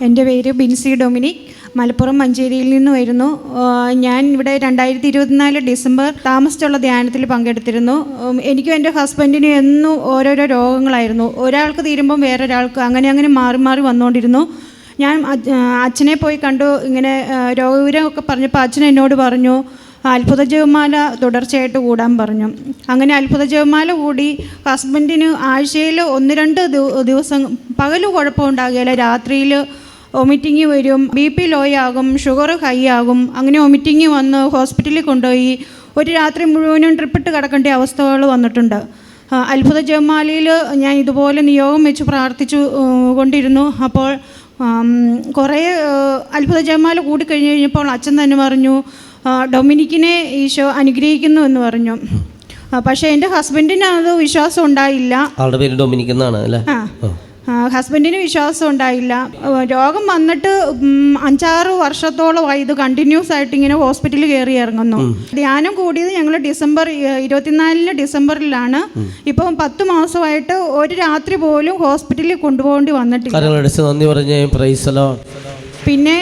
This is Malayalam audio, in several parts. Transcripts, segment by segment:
എന്റെ പേര് ബിൻസി ഡൊമിനിക്. മലപ്പുറം മഞ്ചേരിയിൽ നിന്ന് വരുന്നു. ഞാൻ ഇവിടെ രണ്ടായിരത്തി ഇരുപത്തിനാല് ഡിസംബർ താമസിച്ചുള്ള ധ്യാനത്തിൽ പങ്കെടുത്തിരുന്നു. എനിക്കും എന്റെ ഹസ്ബൻഡിനും എന്നും ഓരോരോ രോഗങ്ങളായിരുന്നു. ഒരാൾക്ക് തീരുമ്പം വേറൊരാൾക്ക് അങ്ങനെ അങ്ങനെ മാറി മാറി വന്നുകൊണ്ടിരുന്നു. ഞാൻ അച്ഛനെ പോയി കണ്ടു. ഇങ്ങനെ രോഗവിവരമൊക്കെ പറഞ്ഞപ്പോൾ അച്ഛൻ എന്നോട് പറഞ്ഞു അത്ഭുത ജപമാല തുടർച്ചയായിട്ട് കൂടാൻ പറഞ്ഞു. അങ്ങനെ അത്ഭുത ജപമാല കൂടി ഹസ്ബൻഡിന് ആഴ്ചയിൽ ഒന്ന് രണ്ട് ദിവ- ദിവസം പകലും കുഴപ്പമുണ്ടാകുകയില്ല രാത്രിയിൽ വൊമിറ്റിങ് വരും ബി പി ലോ ആകും ഷുഗർ ഹൈ ആകും. അങ്ങനെ വൊമിറ്റിങ് വന്ന് ഹോസ്പിറ്റലിൽ കൊണ്ടുപോയി ഒരു രാത്രി മുഴുവനും ട്രിപ്പിട്ട് കിടക്കേണ്ട അവസ്ഥകൾ വന്നിട്ടുണ്ട്. അത്ഭുത ജമാലിയിൽ ഞാൻ ഇതുപോലെ നിയോഗം വെച്ച് പ്രാർത്ഥിച്ചു കൊണ്ടിരുന്നു. അപ്പോൾ കുറേ അത്ഭുത ജമാല കൂടിക്കഴിഞ്ഞ് കഴിഞ്ഞപ്പോൾ അച്ഛൻ തന്നെ പറഞ്ഞു ഡൊമിനിക്കിനെ ഈശോ അനുഗ്രഹിക്കുന്നു എന്ന് പറഞ്ഞു. പക്ഷേ എന്റെ ഹസ്ബൻഡിന് അത് വിശ്വാസം ഉണ്ടായില്ല. ആളുടെ പേര് ഡൊമിനിക് എന്നാണ് അല്ലേ? ഹസ്ബൻഡിന് വിശ്വാസം ഉണ്ടായില്ല. രോഗം വന്നിട്ട് അഞ്ചാറ് വർഷത്തോളമായി ഇത് കണ്ടിന്യൂസ് ആയിട്ട് ഇങ്ങനെ ഹോസ്പിറ്റലിൽ കയറി ഇറങ്ങുന്നു. ധ്യാനം കൂടിയത് ഞങ്ങൾ ഡിസംബർ ഇരുപത്തിനാലിന് ഡിസംബറിലാണ്. ഇപ്പം പത്ത് മാസമായിട്ട് ഒരു രാത്രി പോലും ഹോസ്പിറ്റലിൽ കൊണ്ടുപോകേണ്ടി വന്നിട്ടില്ല. കരങ്ങളടിച്ച് നന്ദി പറഞ്ഞേ പ്രൈസലോ പിന്നെ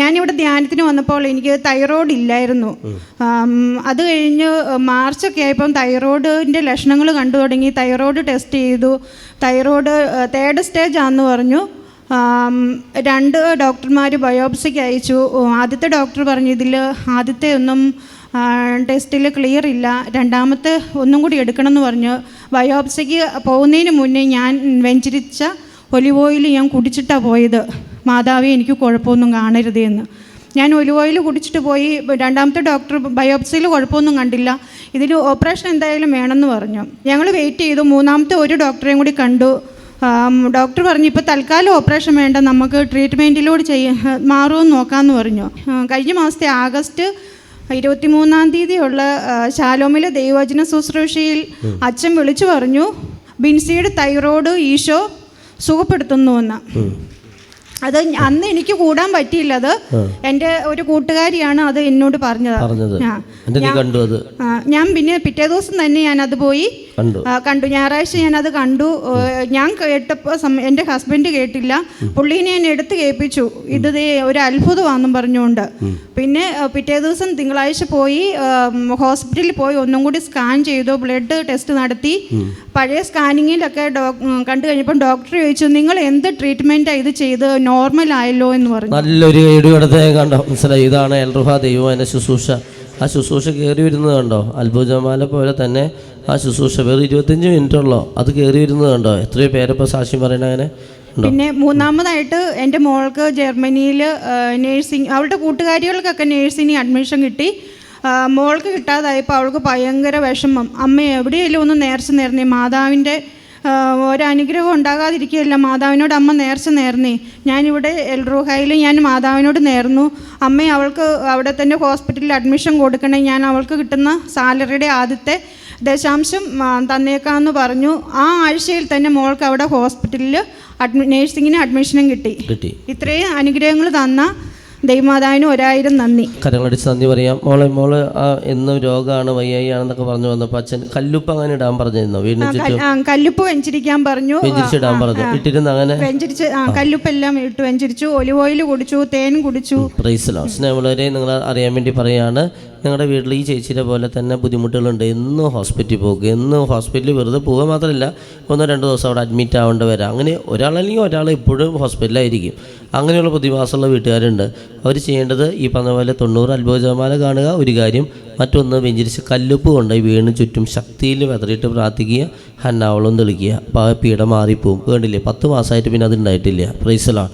ഞാനിവിടെ ധ്യാനത്തിന് വന്നപ്പോൾ എനിക്ക് തൈറോയ്ഡ് ഇല്ലായിരുന്നു. അത് കഴിഞ്ഞ് മാർച്ചൊക്കെ ആയപ്പം തൈറോയ്ഡിന്റെ ലക്ഷണങ്ങൾ കണ്ടു തുടങ്ങി. തൈറോയ്ഡ് ടെസ്റ്റ് ചെയ്തു. തൈറോയ്ഡ് തേർഡ് സ്റ്റേജ് ആണെന്ന് പറഞ്ഞു. രണ്ട് ഡോക്ടർമാർ ബയോപ്സിക്ക് അയച്ചു. ആദ്യത്തെ ഡോക്ടർ പറഞ്ഞു ഇതിൽ ആദ്യത്തെ ഒന്നും ടെസ്റ്റിൽ ക്ലിയർ ഇല്ല. രണ്ടാമത്തെ ഒന്നും കൂടി എടുക്കണം എന്ന് പറഞ്ഞു. ബയോപ്സിക്ക് പോകുന്നതിന് മുന്നേ ഞാൻ വെഞ്ചരിച്ച ഒലിവ് ഓയിൽ ഞാൻ കുടിച്ചിട്ടാണ് പോയത്. മാതാവേ എനിക്ക് കുഴപ്പമൊന്നും കാണരുത് എന്ന്. ഞാൻ ഒലിവോയിൽ കുടിച്ചിട്ട് പോയി രണ്ടാമത്തെ ഡോക്ടർ ബയോപ്സിയിൽ കുഴപ്പമൊന്നും കണ്ടില്ല. ഇതിൽ ഓപ്പറേഷൻ എന്തായാലും വേണമെന്ന് പറഞ്ഞു. ഞങ്ങൾ വെയിറ്റ് ചെയ്തു. മൂന്നാമത്തെ ഒരു ഡോക്ടറെയും കൂടി കണ്ടു. ഡോക്ടർ പറഞ്ഞു ഇപ്പോൾ തൽക്കാലം ഓപ്പറേഷൻ വേണ്ട. നമുക്ക് ട്രീറ്റ്മെന്റിലൂടെ ചെയ്യ. മാറുമെന്ന് നോക്കാമെന്ന് പറഞ്ഞു. കഴിഞ്ഞ മാസത്തെ ആഗസ്റ്റ് ഇരുപത്തി മൂന്നാം തീയതിയുള്ള ശാലോമിലെ ദൈവവചന ശുശ്രൂഷയിൽ അച്ഛൻ വിളിച്ചു പറഞ്ഞു ബിൻസിയുടെ തൈറോയ്ഡ് ഈശോ സുഖപ്പെടുത്തുന്നു സുഖപ്പെടുത്തുന്നുവെന്ന് അത് അന്ന് എനിക്ക് കൂടാൻ പറ്റിയില്ല അത് എന്റെ ഒരു കൂട്ടുകാരിയാണ് അത് എന്നോട് പറഞ്ഞത്. ഞാൻ പിന്നെ പിറ്റേ ദിവസം തന്നെ ഞാൻ അത് പോയി കണ്ടു. ഞായറാഴ്ച ഞാൻ അത് കണ്ടു ഞാൻ കേട്ടപ്പോൾ എന്റെ എന്റെ ഹസ്ബൻഡ് കേട്ടില്ല. പുള്ളീനെ ഞാൻ എടുത്ത് കേൾപ്പിച്ചു. ഇത് ഒരു അത്ഭുതമാണെന്നും പറഞ്ഞുകൊണ്ട്. പിന്നെ പിറ്റേ ദിവസം തിങ്കളാഴ്ച പോയി ഹോസ്പിറ്റലിൽ പോയി. ഒന്നും കൂടി സ്കാൻ ചെയ്തു. ബ്ലഡ് ടെസ്റ്റ് നടത്തി. പഴയ സ്കാനിങ്ങിലൊക്കെ കണ്ടു കഴിഞ്ഞപ്പോൾ ഡോക്ടർ ചോദിച്ചു നിങ്ങൾ എന്ത് ട്രീറ്റ്മെന്റാണ് ഇത് ചെയ്ത് നോർമൽ ആയല്ലോ എന്ന് പറഞ്ഞു. നല്ലൊരു കൈയടി കൊടുത്തേ കണ്ടോ? മനസ്സിലായി? ഇതാണ് എൽറുഹ ദൈവം എന്റെ ശുശ്രൂഷ. ആ ശുശ്രൂഷ കയറി വരുന്നത് കണ്ടോ? അത്ഭുതമാല പോലെ തന്നെ ആ ശുശ്രൂഷ വേറെ ഇരുപത്തഞ്ച് മിനിറ്റ് ഉള്ളോ? അത് കയറി വരുന്നത് കണ്ടോ? എത്രയോ പേരപ്പോൾ സാക്ഷ്യം പറയണ അങ്ങനെ പിന്നെ മൂന്നാമതായിട്ട് എന്റെ മോൾക്ക് ജർമ്മനിയിൽ നേഴ്സിംഗ് അവളുടെ കൂട്ടുകാരികൾക്കൊക്കെ നേഴ്സിംഗ് അഡ്മിഷൻ കിട്ടി. മോൾക്ക് കിട്ടാതായപ്പോൾ അവൾക്ക് ഭയങ്കര വിഷമം. അമ്മ എവിടെയെങ്കിലും ഒന്ന് നേർച്ച നേർന്നേ മാതാവിന്റെ ഒരനുഗ്രഹം ഉണ്ടാകാതിരിക്കുകയല്ല. മാതാവിനോട് അമ്മ നേർച്ച നേർന്നേ. ഞാനിവിടെ എൽറൂഹായിൽ ഞാൻ മാതാവിനോട് നേർന്നു. അമ്മ അവൾക്ക് അവിടെ തന്നെ ഹോസ്പിറ്റലിൽ അഡ്മിഷൻ കൊടുക്കണേ. ഞാൻ അവൾക്ക് കിട്ടുന്ന സാലറിയുടെ ആദ്യത്തെ ദശാംശം തന്നേക്കാമെന്ന് പറഞ്ഞു. ആ ആഴ്ചയിൽ തന്നെ മോൾക്ക് അവിടെ ഹോസ്പിറ്റലിൽ അഡ്മി നേഴ്സിങ്ങിന് അഡ്മിഷനും കിട്ടി. കിട്ടി. ഇത്രയും അനുഗ്രഹങ്ങൾ തന്ന ദൈവമാതാവിന് ഒരായിരം നന്ദി. കരങ്ങളടിച്ച് നന്ദി പറയാം. മോളെ മോൾ ആ എന്നും രോഗമാണ് വയ്യായി ആണെന്നൊക്കെ പറഞ്ഞു വന്നപ്പോൾ അച്ഛൻ കല്ലുപ്പ് അങ്ങനെ ഇടാൻ പറഞ്ഞിരുന്നു? വീടിന് ചുറ്റും? ആ, കല്ലുപ്പ് വെഞ്ചിരിക്കാൻ പറഞ്ഞു. വെഞ്ചിരിച്ചിടാൻ പറഞ്ഞു. ഇട്ടിരുന്ന അങ്ങനെ? വെഞ്ചരിച്ച് കല്ലുപ്പെല്ലാം ഇട്ട് വെഞ്ചരിച്ചു. ഒലിവ് ഓയിൽ കുടിച്ചു തേൻ കുടിച്ചു. പ്രൈസലോ സ്നേഹമുള്ളവരെ നിങ്ങൾ അറിയാൻ വേണ്ടി പറയാണ്. ഞങ്ങളുടെ വീട്ടിൽ ഈ ചേച്ചിയുടെ പോലെ തന്നെ ബുദ്ധിമുട്ടുകളുണ്ട്. എന്നും ഹോസ്പിറ്റലിൽ പോകുക എന്നും ഹോസ്പിറ്റലിൽ വെറുതെ പോവുക മാത്രമല്ല ഒന്നോ രണ്ടോ ദിവസം അവിടെ അഡ്മിറ്റ് ആവേണ്ടി വരാം. അങ്ങനെ ഒരാളല്ലെങ്കിൽ ഒരാൾ എപ്പോഴും ഹോസ്പിറ്റലായിരിക്കും അങ്ങനെയുള്ള പ്രതിഭാസമുള്ള വീട്ടുകാരുണ്ട്. അവർ ചെയ്യേണ്ടത് ഈ പറഞ്ഞ പോലെ തൊണ്ണൂറ് അത്ഭുതമാല കാണുക. ഒരു കാര്യം മറ്റൊന്ന് വെഞ്ചരിച്ച് കല്ലുപ്പ് കൊണ്ടുപോയി വീണ് ചുറ്റും ശക്തിയിൽ വെതറിയിട്ട് പ്രാർത്ഥിക്കുക. ഹന്നാവളം തെളിക്കുക. അപ്പോൾ ആ പീഡ മാറിപ്പോവും വേണ്ടില്ലേ പത്ത് മാസമായിട്ട് പിന്നെ അത് ഉണ്ടായിട്ടില്ല. പ്രൈസലാണ്